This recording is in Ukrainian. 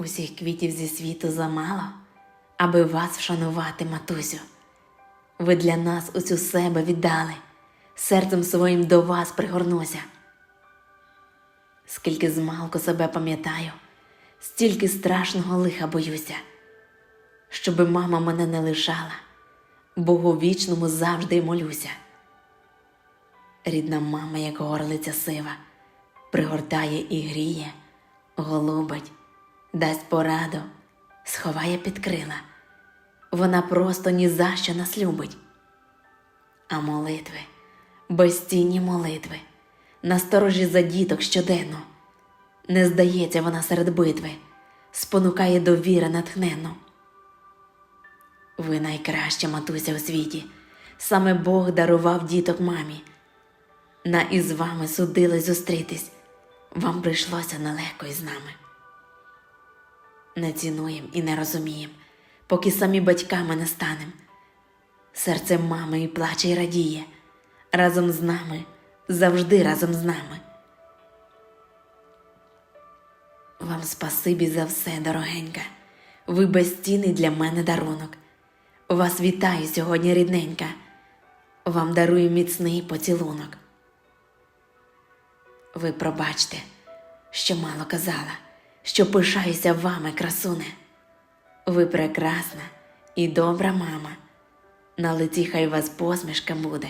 Усіх квітів зі світу замало, аби вас вшанувати, матусю. Ви для нас усю себе віддали, серцем своїм до вас пригорнуся. Скільки змалку себе пам'ятаю, стільки страшного лиха боюся, щоби мама мене не лишала, Богу вічному завжди молюся. Рідна мама, як горлиця сива, пригортає і гріє, голубить, дасть пораду, сховає під крила. Вона просто ні за що нас любить. А молитви, безцінні молитви, насторожі за діток щоденно. Не здається вона серед битви, спонукає до віри натхненно. Ви найкраща матуся у світі, саме Бог дарував діток мамі. На із вами судилось зустрітись, вам прийшлося нелегко із нами. Не цінуєм і не розумієм, поки самі батьками не станем. Серце мами і плаче і радіє, разом з нами, завжди разом з нами. Вам спасибі за все, дорогенька. Ви безцінний для мене дарунок. Вас вітаю сьогодні, рідненька. Вам дарую міцний поцілунок. Ви пробачте, що мало казала, що пишаюся вами, красуне. Ви прекрасна і добра мама. На лиці хай вас посмішка буде.